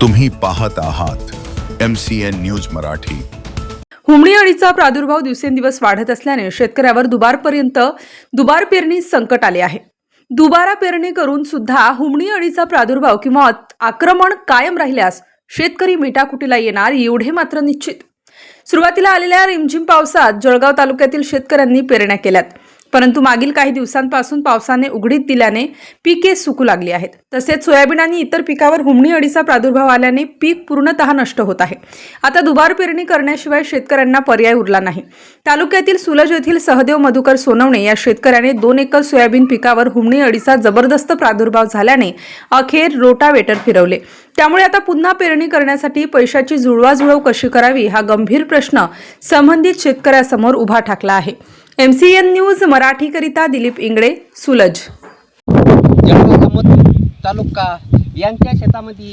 तुम्ही पाहत आहात M C N news Marathi. हुमणी अळीचा प्रादुर्भाव दिवसेंदिवस वाढत असल्याने शेतकऱ्यावर दुबारपर्यंत दुबार पेरणी संकट आले आहे. दुबारा पेरणी करून सुद्धा हुमणी अळीचा प्रादुर्भाव किंवा आक्रमण कायम राहिल्यास शेतकरी मिठाकुटीला येणार एवढे मात्र निश्चित. सुरुवातीला आलेल्या रिमझिम पावसात जळगाव तालुक्यातील शेतकऱ्यांनी पेरण्या केल्यात. परंतु मागील काही दिवसांपासून पावसाने उघडीत दिल्याने पिके सुकू लागली आहेत. तसेच सोयाबीन आणि इतर पिकावर हुमणी अळीचा प्रादुर्भाव आल्याने पीक पूर्णतः नष्ट होत आहे. आता दुबार पेरणी करण्याशिवाय शेतकऱ्यांना पर्याय उरला नाही. तालुक्यातील सुलज येथील सहदेव मधुकर सोनवणे या शेतकऱ्याने दोन एकर सोयाबीन पिकावर हुमणी अळीचा जबरदस्त प्रादुर्भाव झाल्याने अखेर रोटावेटर फिरवले. त्यामुळे आता पुन्हा पेरणी करण्यासाठी पैशाची जुळवाजुळव कशी करावी हा गंभीर प्रश्न संबंधित शेतकऱ्यासमोर उभा ठाकला आहे. एम सी एन न्यूज मराठीकरिता दिलीप इंगळे सुलज. तालुका यांच्या शेतामध्ये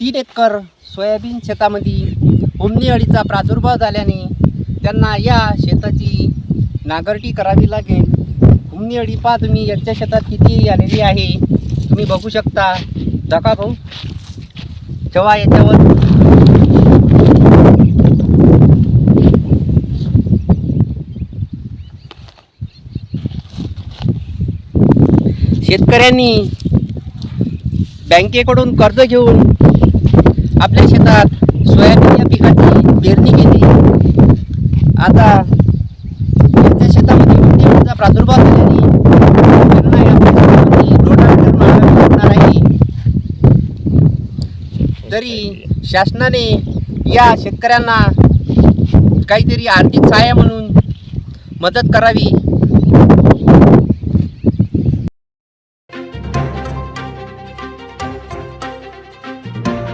तीन एकर सोयाबीन शेतामध्ये उमनी अळीचा प्रादुर्भाव झाल्याने त्यांना या शेताची नांगरटी करावी लागेल. उमनी अळी पहा तुम्ही यांच्या शेतात किती आलेली आहे. तुम्ही बघू शकता. दाखवा भाऊ जेव्हा याच्यावर शेतकऱ्यांनी बँकेकडून कर्ज घेऊन आपल्या शेतात सोयाबीन या पिकाची पेरणी केली. आता त्यांच्या शेतामध्ये उंदीचा प्रादुर्भाव झाल्याने त्यांना शेतामध्ये रोटावेटर लागणार आहे. तरी शासनाने या शेतकऱ्यांना काहीतरी आर्थिक सहाय्य म्हणून मदत करावी.